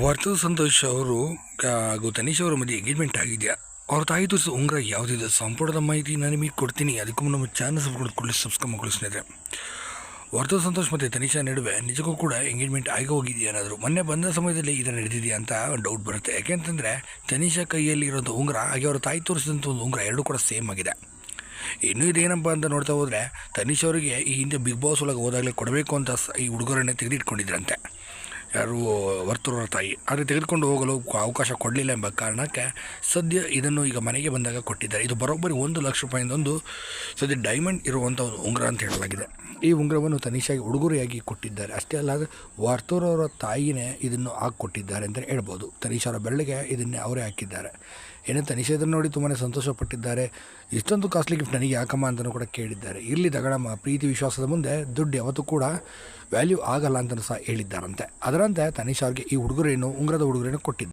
ವರ್ತೂರ್ ಸಂತೋಷ್ ಅವರು ಹಾಗೂ ತನಿಷ್ ಅವರ ಮಧ್ಯೆ ಎಂಗೇಜ್ಮೆಂಟ್ ಆಗಿದೆಯಾ? ಅವ್ರ ತಾಯಿ ತೋರಿಸ ಉಂಗ್ರ ಯಾವುದಿದೆ? ಸಂಪೂರ್ಣದ ಮಾಹಿತಿ ನಾನು ನಿಮಗೆ ಕೊಡ್ತೀನಿ. ಅದಕ್ಕೂ ನಮ್ಮ ಚಾನಲ್ ಸಬ್ಸ್ಕ್ರೈಬ್ ಕೊಡಲಿ ಸಬ್ಸ್ಕ್ರೈಬ್ ಮಾಡ್ಕೊಳ್ಳಿ ಸ್ನೇಹಿತರೆ. ಸಂತೋಷ್ ಮತ್ತು ತನಿಷಾ ನಡುವೆ ನಿಜಕ್ಕೂ ಕೂಡ ಎಂಗೇಜ್ಮೆಂಟ್ ಆಗಿ ಹೋಗಿದೆಯಾ ಏನಾದರೂ? ಮೊನ್ನೆ ಬಂದ ಸಮಯದಲ್ಲಿ ಇದನ್ನು ನಡೆದಿದೆಯಾ ಅಂತ ಡೌಟ್ ಬರುತ್ತೆ. ಯಾಕೆಂತಂದರೆ ತನಿಷಾ ಕೈಯಲ್ಲಿ ಇರೋಂಥ ಉಂಗ್ರ, ಹಾಗೆ ಅವರ ತಾಯಿ ತೋರಿಸಿದಂಥ ಒಂದು ಉಂಗ್ರ ಎರಡೂ ಕೂಡ ಸೇಮ್ ಆಗಿದೆ. ಇನ್ನೂ ಇದೇನಪ್ಪ ಅಂತ ನೋಡ್ತಾ ಹೋದರೆ, ತನಿಷ್ ಅವರಿಗೆ ಈ ಹಿಂದೆ ಬಿಗ್ ಬಾಸ್ ಒಳಗೆ ಹೋದಾಗಲೇ ಕೊಡಬೇಕು ಅಂತ ಈ ಹುಡುಗರನ್ನೇ ತೆಗೆದಿಟ್ಕೊಂಡಿದ್ರಂತೆ. ಯಾರು ವರ್ತೂರವರ ತಾಯಿ. ಆದರೆ ತೆಗೆದುಕೊಂಡು ಹೋಗಲು ಅವಕಾಶ ಕೊಡಲಿಲ್ಲ ಎಂಬ ಕಾರಣಕ್ಕೆ ಸದ್ಯ ಇದನ್ನು ಈಗ ಮನೆಗೆ ಬಂದಾಗ ಕೊಟ್ಟಿದ್ದಾರೆ. ಇದು ಬರೋಬ್ಬರಿ ಒಂದು ಲಕ್ಷ ರೂಪಾಯಿಂದೊಂದು ಸದ್ಯ ಡೈಮಂಡ್ ಇರುವಂಥ ಒಂದು ಉಂಗುರ ಅಂತ ಹೇಳಲಾಗಿದೆ. ಈ ಉಂಗುರವನ್ನು ತನಿಷಾಗಿ ಉಡುಗೊರೆಯಾಗಿ ಕೊಟ್ಟಿದ್ದಾರೆ. ಅಷ್ಟೇ ಅಲ್ಲ ವಾರ್ತೂರವರ ತಾಯಿನೇ ಇದನ್ನು ಹಾಕಿಕೊಟ್ಟಿದ್ದಾರೆ ಅಂತಲೇ ಹೇಳ್ಬೋದು. ತನಿಷಾರ ಬೆರಳಿಗೆ ಇದನ್ನೇ ಅವರೇ ಹಾಕಿದ್ದಾರೆ. ಏನೇ ತನಿಷಾ ಇದನ್ನು ನೋಡಿ ತುಂಬಾ ಸಂತೋಷಪಟ್ಟಿದ್ದಾರೆ. ಇಷ್ಟೊಂದು ಕಾಸ್ಟ್ಲಿ ಗಿಫ್ಟ್ ನನಗೆ ಯಾಕಮ್ಮ ಅಂತಲೂ ಕೂಡ ಕೇಳಿದ್ದಾರೆ. ಇಲ್ಲಿ ತಗಳಮ್ಮ, ಪ್ರೀತಿ ವಿಶ್ವಾಸದ ಮುಂದೆ ದುಡ್ಡು ಯಾವತ್ತೂ ಕೂಡ ವ್ಯಾಲ್ಯೂ ಆಗಲ್ಲ ಅಂತಲೂ ಸಹ ಹೇಳಿದ್ದಾರಂತೆ. ಅದರಂತೆ ತನಿಷಾ ಈ ಉಡುಗೊರೆಯನ್ನು, ಉಂಗುರದ ಉಡುಗೊರೆಯನ್ನು ಕೊಟ್ಟಿದ್ದಾರೆ.